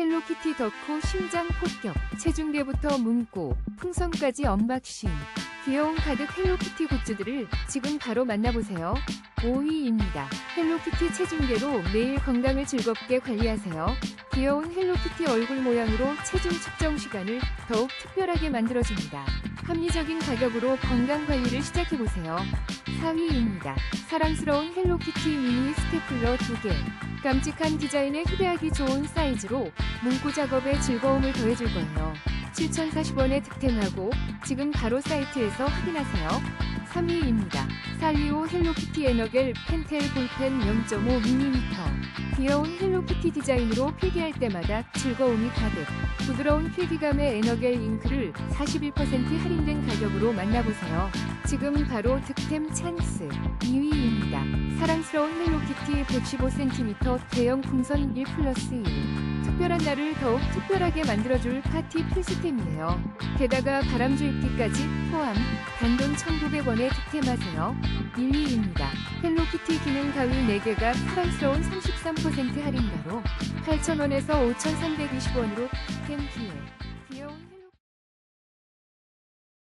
헬로키티 덕후 심장 폭격, 체중계부터 문구, 풍선까지 언박싱. 귀여운 가득 헬로키티 굿즈들을 지금 바로 만나보세요. 5위입니다. 헬로키티 체중계로 매일 건강을 즐겁게 관리하세요. 귀여운 헬로키티 얼굴 모양으로 체중 측정 시간을 더욱 특별하게 만들어줍니다. 합리적인 가격으로 건강 관리를 시작해보세요. 4위입니다. 사랑스러운 헬로키티 미니 스테플러 2개. 깜찍한 디자인에 휴대하기 좋은 사이즈로 문구 작업에 즐거움을 더해줄 거예요. 7,040원에 득템하고 지금 바로 사이트에서 확인하세요. 3위입니다. 살리오 헬로키티 에너겔 펜텔 볼펜 0.5mm. 귀여운 헬 로키티 디자인으로 필기할 때마다 즐거움이 가득. 부드러운 필기감의 에너겔 잉크를 41% 할인된 가격으로 만나보세요. 지금 바로 득템 찬스. 2위입니다. 사랑스러운 헬로키티 115cm 대형 풍선 1 플러스 1. 특별한 날을 더욱 특별하게 만들어줄 파티 필수템이에요. 게다가 바람주 입기까지 포함 단돈 1,900원에 득템하세요. 1위입니다. 헬로키티 기능 가위 4개가 사랑스러운 33% 할인가로 8,000원에서 5,320원으로 득템 기회.